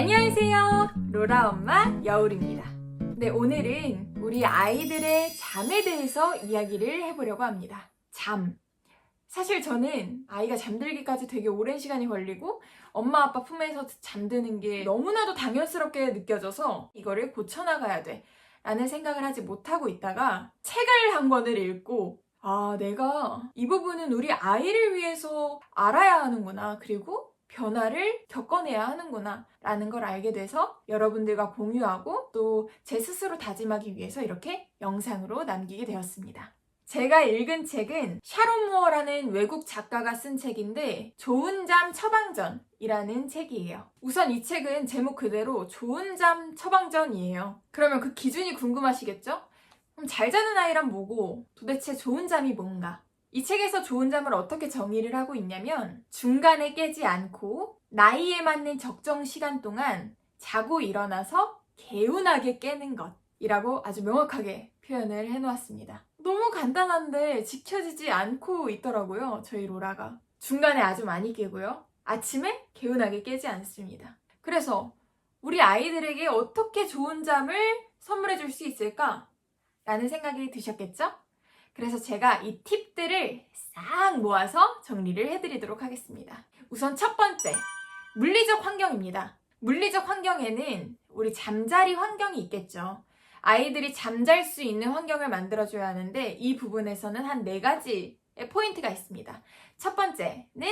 안녕하세요. 로라 엄마 여울입니다. 네, 오늘은 우리 아이들의 잠에 대해서 이야기를 해보려고 합니다. 잠. 사실 저는 아이가 잠들기까지 되게 오랜 시간이 걸리고 엄마 아빠 품에서 잠드는 게 너무나도 당연스럽게 느껴져서 이거를 고쳐나가야 돼. 라는 생각을 하지 못하고 있다가 책을 한 권을 읽고 아, 내가 이 부분은 우리 아이를 위해서 알아야 하는구나. 그리고 변화를 겪어내야 하는구나. 라는 걸 알게 돼서 여러분들과 공유하고 또 제 스스로 다짐하기 위해서 이렇게 영상으로 남기게 되었습니다. 제가 읽은 책은 샤론 무어라는 외국 작가가 쓴 책인데 좋은 잠 처방전이라는 책이에요. 우선 이 책은 제목 그대로 좋은 잠 처방전이에요. 그러면 그 기준이 궁금하시겠죠? 그럼 잘 자는 아이란 뭐고 도대체 좋은 잠이 뭔가? 이 책에서 좋은 잠을 어떻게 정의를 하고 있냐면 중간에 깨지 않고 나이에 맞는 적정 시간 동안 자고 일어나서 개운하게 깨는 것이라고 아주 명확하게 표현을 해놓았습니다. 너무 간단한데 지켜지지 않고 있더라고요. 저희 로라가. 중간에 아주 많이 깨고요. 아침에 개운하게 깨지 않습니다. 그래서 우리 아이들에게 어떻게 좋은 잠을 선물해 줄 수 있을까? 라는 생각이 드셨겠죠? 그래서 제가 이 팁들을 싹 모아서 정리를 해드리도록 하겠습니다. 우선 첫 번째, 물리적 환경입니다. 물리적 환경에는 우리 잠자리 환경이 있겠죠. 아이들이 잠잘 수 있는 환경을 만들어줘야 하는데 이 부분에서는 한 네 가지의 포인트가 있습니다. 첫 번째는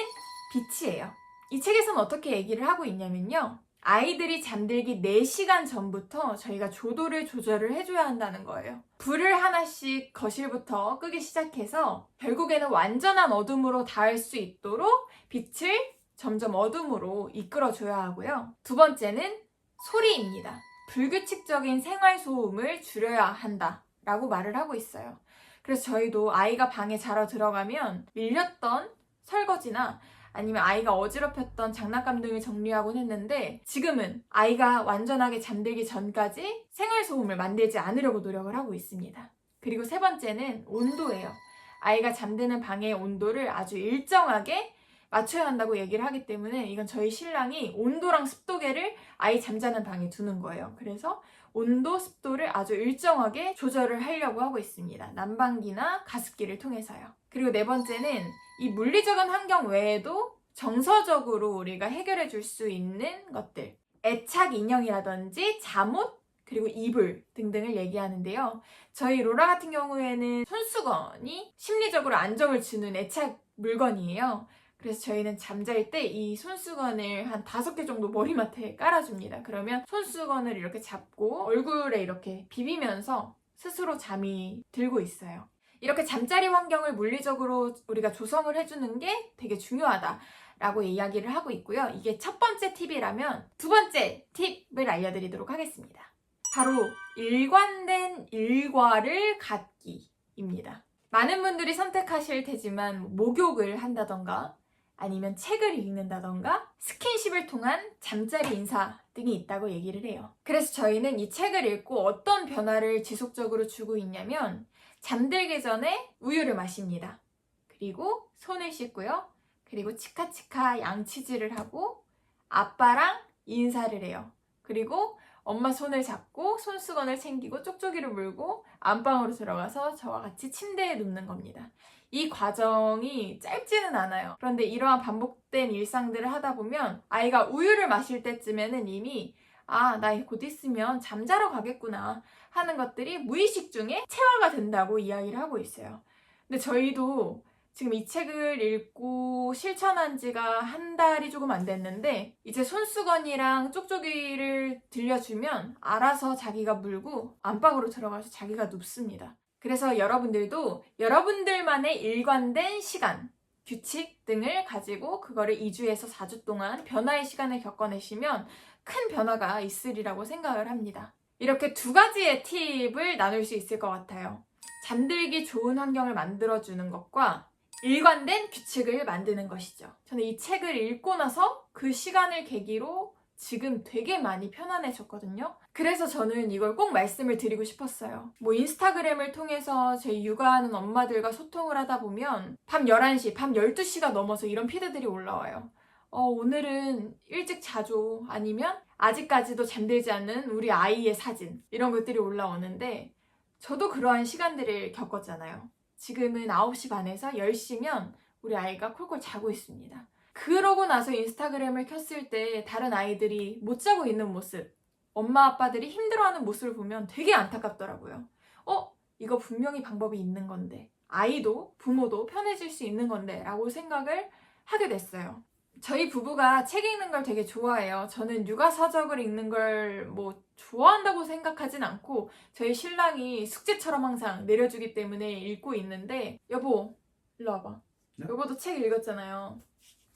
빛이에요. 이 책에서는 어떻게 얘기를 하고 있냐면요. 아이들이 잠들기 4시간 전부터 저희가 조도를 조절을 해줘야 한다는 거예요. 불을 하나씩 거실부터 끄기 시작해서 결국에는 완전한 어둠으로 닿을 수 있도록 빛을 점점 어둠으로 이끌어줘야 하고요. 두 번째는 소리입니다. 불규칙적인 생활 소음을 줄여야 한다. 라고 말을 하고 있어요. 그래서 저희도 아이가 방에 자러 들어가면 밀렸던 설거지나 아니면 아이가 어지럽혔던 장난감 등을 정리하곤 했는데 지금은 아이가 완전하게 잠들기 전까지 생활 소음을 만들지 않으려고 노력을 하고 있습니다. 그리고 세 번째는 온도예요. 아이가 잠드는 방의 온도를 아주 일정하게 맞춰야 한다고 얘기를 하기 때문에 이건 저희 신랑이 온도랑 습도계를 아이 잠자는 방에 두는 거예요. 그래서 온도, 습도를 아주 일정하게 조절을 하려고 하고 있습니다. 난방기나 가습기를 통해서요. 그리고 네 번째는 이 물리적인 환경 외에도 정서적으로 우리가 해결해 줄 수 있는 것들. 애착 인형이라든지 잠옷, 그리고 이불 등등을 얘기하는데요. 저희 로라 같은 경우에는 손수건이 심리적으로 안정을 주는 애착 물건이에요. 그래서 저희는 잠잘 때 이 손수건을 한 다섯 개 정도 머리맡에 깔아줍니다. 그러면 손수건을 이렇게 잡고 얼굴에 이렇게 비비면서 스스로 잠이 들고 있어요. 이렇게 잠자리 환경을 물리적으로 우리가 조성을 해주는 게 되게 중요하다 라고 이야기를 하고 있고요. 이게 첫 번째 팁이라면 두 번째 팁을 알려드리도록 하겠습니다. 바로 일관된 일과를 갖기입니다. 많은 분들이 선택하실 테지만 목욕을 한다던가 아니면 책을 읽는다던가 스킨십을 통한 잠자리 인사 등이 있다고 얘기를 해요. 그래서 저희는 이 책을 읽고 어떤 변화를 지속적으로 주고 있냐면 잠들기 전에 우유를 마십니다. 그리고 손을 씻고요. 그리고 치카치카 양치질을 하고 아빠랑 인사를 해요. 그리고 엄마 손을 잡고 손수건을 챙기고 쪽쪽이를 물고 안방으로 들어가서 저와 같이 침대에 눕는 겁니다. 이 과정이 짧지는 않아요. 그런데 이러한 반복된 일상들을 하다 보면 아이가 우유를 마실 때쯤에는 이미 아, 나 곧 있으면 잠자러 가겠구나 하는 것들이 무의식 중에 체화가 된다고 이야기를 하고 있어요. 근데 저희도 지금 이 책을 읽고 실천한 지가 한 달이 조금 안 됐는데 이제 손수건이랑 쪽쪽이를 들려주면 알아서 자기가 물고 안방으로 들어가서 자기가 눕습니다. 그래서 여러분들도 여러분들만의 일관된 시간, 규칙 등을 가지고 그거를 2주에서 4주 동안 변화의 시간을 겪어내시면 큰 변화가 있으리라고 생각을 합니다. 이렇게 두 가지의 팁을 나눌 수 있을 것 같아요. 잠들기 좋은 환경을 만들어주는 것과 일관된 규칙을 만드는 것이죠. 저는 이 책을 읽고 나서 그 시간을 계기로 지금 되게 많이 편안해졌거든요. 그래서 저는 이걸 꼭 말씀을 드리고 싶었어요. 뭐 인스타그램을 통해서 제 육아하는 엄마들과 소통을 하다 보면 밤 11시, 밤 12시가 넘어서 이런 피드들이 올라와요. 어, 오늘은 일찍 자줘. 아니면 아직까지도 잠들지 않는 우리 아이의 사진 이런 것들이 올라오는데 저도 그러한 시간들을 겪었잖아요. 지금은 9시 반에서 10시면 우리 아이가 콜콜 자고 있습니다. 그러고 나서 인스타그램을 켰을 때 다른 아이들이 못 자고 있는 모습, 엄마 아빠들이 힘들어하는 모습을 보면 되게 안타깝더라고요. 어? 이거 분명히 방법이 있는 건데 아이도 부모도 편해질 수 있는 건데 라고 생각을 하게 됐어요. 저희 부부가 책 읽는 걸 되게 좋아해요. 저는 육아 서적을 읽는 걸 뭐 좋아한다고 생각하진 않고 저희 신랑이 숙제처럼 항상 내려주기 때문에 읽고 있는데 여보 일로 와봐. 네? 여보도 책 읽었잖아요.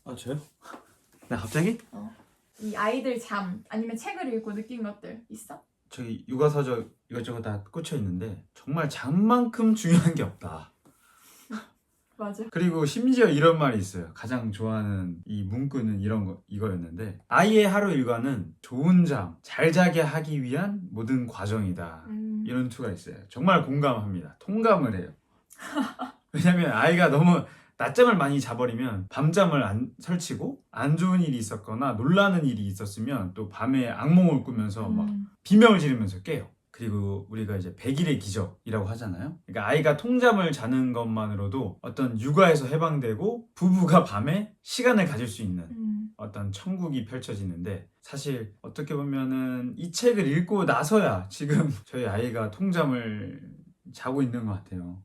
아 저요? 나 갑자기? 이 아이들 잠 아니면 책을 읽고 느낀 것들 있어? 저기 육아서적 이것저것 다 꽂혀 있는데 정말 장만큼 중요한 게 없다. 맞아. 그리고 심지어 이런 말이 있어요. 가장 좋아하는 이 문구는 이런 거 이거였는데 아이의 하루 일과는 좋은 잠, 잘 자게 하기 위한 모든 과정이다. 음, 이런 투가 있어요. 정말 공감합니다. 통감을 해요. 왜냐면 아이가 너무 낮잠을 많이 자버리면 밤잠을 안 설치고 안 좋은 일이 있었거나 놀라는 일이 있었으면 또 밤에 악몽을 꾸면서 막 음, 비명을 지르면서 깨요. 그리고 우리가 이제 100일의 기적이라고 하잖아요. 그러니까 아이가 통잠을 자는 것만으로도 어떤 육아에서 해방되고 부부가 밤에 시간을 가질 수 있는 음. 어떤 천국이 펼쳐지는데 사실 어떻게 보면은 이 책을 읽고 나서야 지금 저희 아이가 통잠을 자고 있는 것 같아요.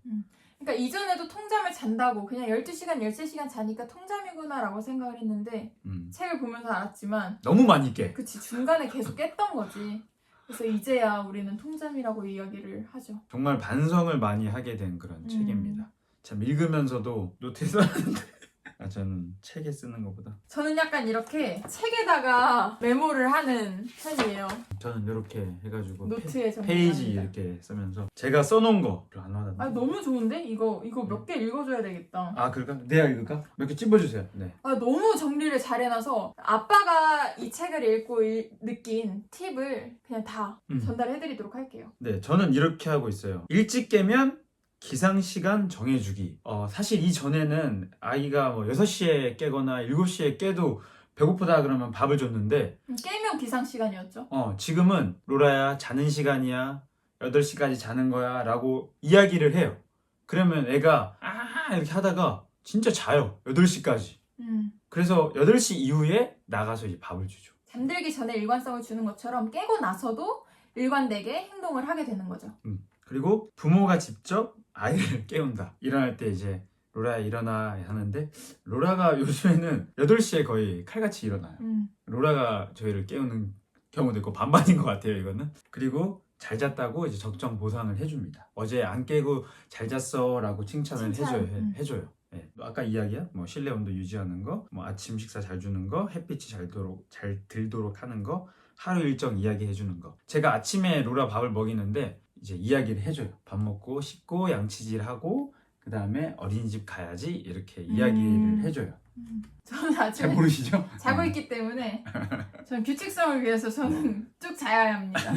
그러니까 이전에도 통잠을 잔다고 그냥 12시간, 13시간 자니까 통잠이구나라고 생각을 했는데 음. 책을 보면서 알았지만 너무 많이 깨. 그치 중간에 계속 깼던 거지. 그래서 이제야 우리는 통잠이라고 이야기를 하죠. 정말 반성을 많이 하게 된 그런 음. 책입니다. 참 읽으면서도 노트 써놨는데 아, 저는 책에 쓰는 것보다 저는 약간 이렇게 책에다가 메모를 하는 편이에요. 저는 이렇게 해가지고 페, 노트에 정리. 페이지 이렇게 쓰면서 제가 써놓은 거 별로 안 와닿는데 아 너무 좋은데 이거 이거 몇 개 읽어줘야 되겠다. 아 그럴까? 내가 읽을까? 몇 개 찝어주세요 네 아, 너무 정리를 잘 해놔서 아빠가 이 책을 읽고 일- 느낀 팁을 그냥 다 음. 전달해드리도록 할게요. 네, 저는 이렇게 하고 있어요. 일찍 깨면 기상 시간 정해주기. 어, 사실 이전에는 아이가 뭐 6시에 깨거나 7시에 깨도 배고프다 그러면 밥을 줬는데, 음, 깨면 기상 시간이었죠. 어, 지금은 로라야, 자는 시간이야. 8시까지 자는 거야. 라고 이야기를 해요. 그러면 애가, 아, 이렇게 하다가 진짜 자요. 8시까지. 음. 그래서 8시 이후에 나가서 이제 밥을 주죠. 잠들기 전에 일관성을 주는 것처럼 깨고 나서도 일관되게 행동을 하게 되는 거죠. 그리고 부모가 직접 아이를 깨운다. 일어날 때 이제 로라야 일어나 하는데 로라가 요즘에는 8시에 거의 칼같이 일어나요. 음. 로라가 저희를 깨우는 경우도 있고 반반인 것 같아요 이거는. 그리고 잘 잤다고 이제 적정 보상을 해줍니다. 어제 안 깨고 잘 잤어 라고 칭찬을 칭찬, 해줘요. 해- 음. 해줘요. 예, 아까 이야기야 뭐 실내 온도 유지하는 거, 뭐 아침 식사 잘 주는 거, 햇빛이 잘 도록 잘 들도록 하는 거, 하루 일정 이야기 해 주는 거. 제가 아침에 로라 밥을 먹이는데 이제 이야기를 해줘요. 밥 먹고 씻고 양치질하고 그 다음에 어린이집 가야지 이렇게 이야기를 음. 해줘요. 음. 저는 잘 아침에 모르시죠? 자고 어. 있기 때문에 저는 규칙성을 위해서 저는 쭉 자야 합니다.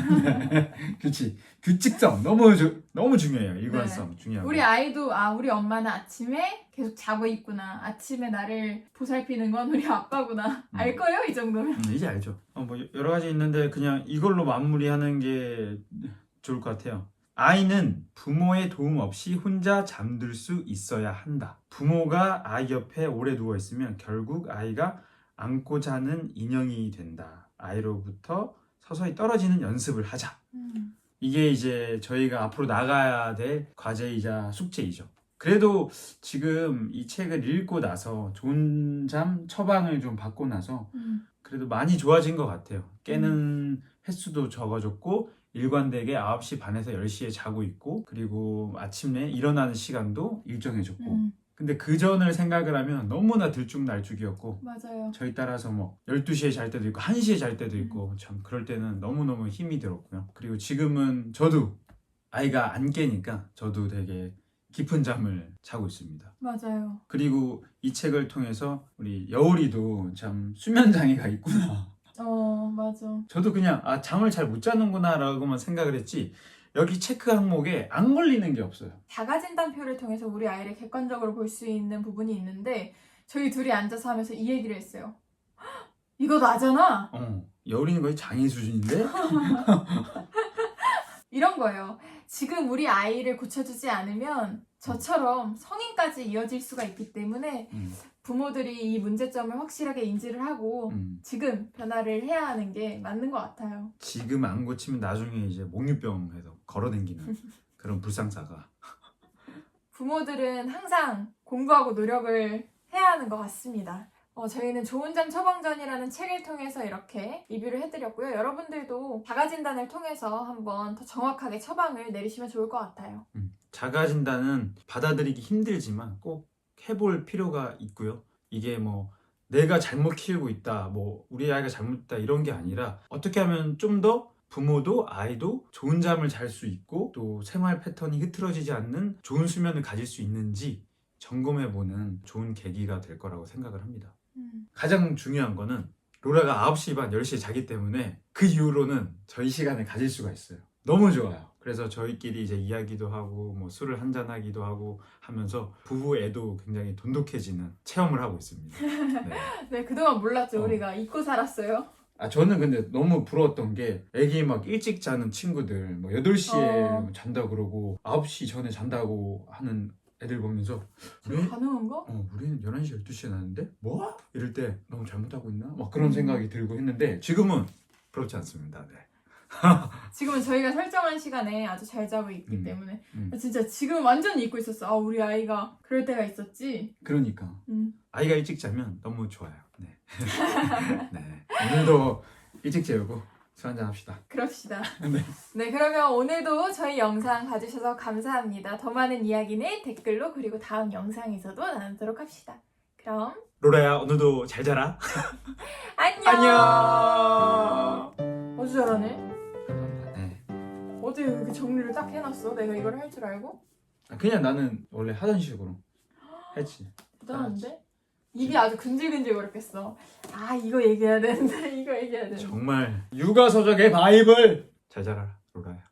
그렇지 규칙성 너무 주, 너무 중요해요 일관성 중요하고 우리 아이도 아 우리 엄마는 아침에 계속 자고 있구나. 아침에 나를 보살피는 건 우리 아빠구나. 음. 알 거예요 이 정도면. 음, 이제 알죠 어, 뭐 여러 가지 있는데 그냥 이걸로 마무리하는 게 좋을 것 같아요 아이는 부모의 도움 없이 혼자 잠들 수 있어야 한다 부모가 아이 옆에 오래 누워 있으면 결국 아이가 안고 자는 인형이 된다 아이로부터 서서히 떨어지는 연습을 하자 음. 이게 이제 저희가 앞으로 나가야 될 과제이자 숙제이죠. 그래도 지금 이 책을 읽고 나서 좋은 잠 처방을 좀 받고 나서 음. 그래도 많이 좋아진 것 같아요. 깨는 횟수도 적어졌고 일관되게 9시 반에서 10시에 자고 있고 그리고 아침에 일어나는 시간도 일정해졌고 음. 근데 그 전을 생각을 하면 너무나 들쭉날쭉이었고 맞아요. 저희 따라서 뭐 12시에 잘 때도 있고 1시에 잘 때도 있고 참 그럴 때는 너무너무 힘이 들었고요. 그리고 지금은 저도 아이가 안 깨니까 저도 되게 깊은 잠을 자고 있습니다. 맞아요. 그리고 이 책을 통해서 우리 여울이도 참 수면 장애가 있구나. 어 맞아. 저도 그냥 아 잠을 잘 못 자는구나 라고만 생각을 했지 여기 체크 항목에 안 걸리는 게 없어요. 자가진단표를 통해서 우리 아이를 객관적으로 볼 수 있는 부분이 있는데 저희 둘이 앉아서 하면서 이 얘기를 했어요. "헉, 이거 나잖아. 어, 여울이는 거의 장애 수준인데? 이런 거예요. 지금 우리 아이를 고쳐주지 않으면 저처럼 성인까지 이어질 수가 있기 때문에 음, 부모들이 이 문제점을 확실하게 인지를 하고 음. 지금 변화를 해야 하는 게 맞는 것 같아요. 지금 안 고치면 나중에 이제 목유병 해서 걸어댕기는 그런 불상사가. 부모들은 항상 공부하고 노력을 해야 하는 것 같습니다. 어, 저희는 좋은 점 처방전이라는 책을 통해서 이렇게 리뷰를 해드렸고요. 여러분들도 자가진단을 통해서 한번 더 정확하게 처방을 내리시면 좋을 것 같아요. 음, 자가 진단은 받아들이기 힘들지만 꼭 해볼 필요가 있고요. 이게 뭐 내가 잘못 키우고 있다, 뭐 우리 아이가 잘못했다 이런 게 아니라 어떻게 하면 좀 더 부모도 아이도 좋은 잠을 잘 수 있고 또 생활 패턴이 흐트러지지 않는 좋은 수면을 가질 수 있는지 점검해보는 좋은 계기가 될 거라고 생각을 합니다. 음, 가장 중요한 거는 로라가 9시 반, 10시에 자기 때문에 그 이후로는 저희 시간을 가질 수가 있어요. 너무 좋아요. 그래서 저희끼리 이제 이야기도 하고 뭐 술을 한잔 하기도 하고 하면서 부부애도 굉장히 돈독해지는 체험을 하고 있습니다. 네. 네, 그동안 몰랐죠. 어. 우리가 잊고 살았어요. 아 저는 근데 너무 부러웠던 게 애기 막 일찍 자는 친구들 뭐 8시에 어. 잔다 그러고 9시 전에 잔다고 하는 애들 보면서 왜? 가능한가? 어, 우리는 11시, 12시에 나는데? 뭐? 이럴 때 너무 잘못하고 있나? 막 그런 음. 생각이 들고 했는데 지금은 그렇지 않습니다. 네. 지금은 저희가 설정한 시간에 아주 잘 자고 있기 음. 때문에 음. 진짜 지금 완전 잊고 있었어. 아, 우리 아이가 그럴 때가 있었지. 그러니까 음. 아이가 일찍 자면 너무 좋아요. 네. 네. 오늘도 일찍 재우고 술 한잔 합시다. 그럽시다. 네. 네, 그러면 오늘도 저희 영상 봐주셔서 감사합니다. 더 많은 이야기는 댓글로 그리고 다음 영상에서도 나누도록 합시다. 그럼 로라야 오늘도 잘 자라. 안녕. 안녕. 어제 잘하네. 어제 이렇게 정리를 딱 해놨어. 내가 이걸 할 줄 알고. 아, 그냥 나는 원래 하던 식으로 했지. 대단한데? 입이 아주 근질근질 거렸겠어. 아 이거 얘기해야 되는데 이거 얘기해야 되는데. 정말 육아 서적의 바이블. 잘 자라 로라야.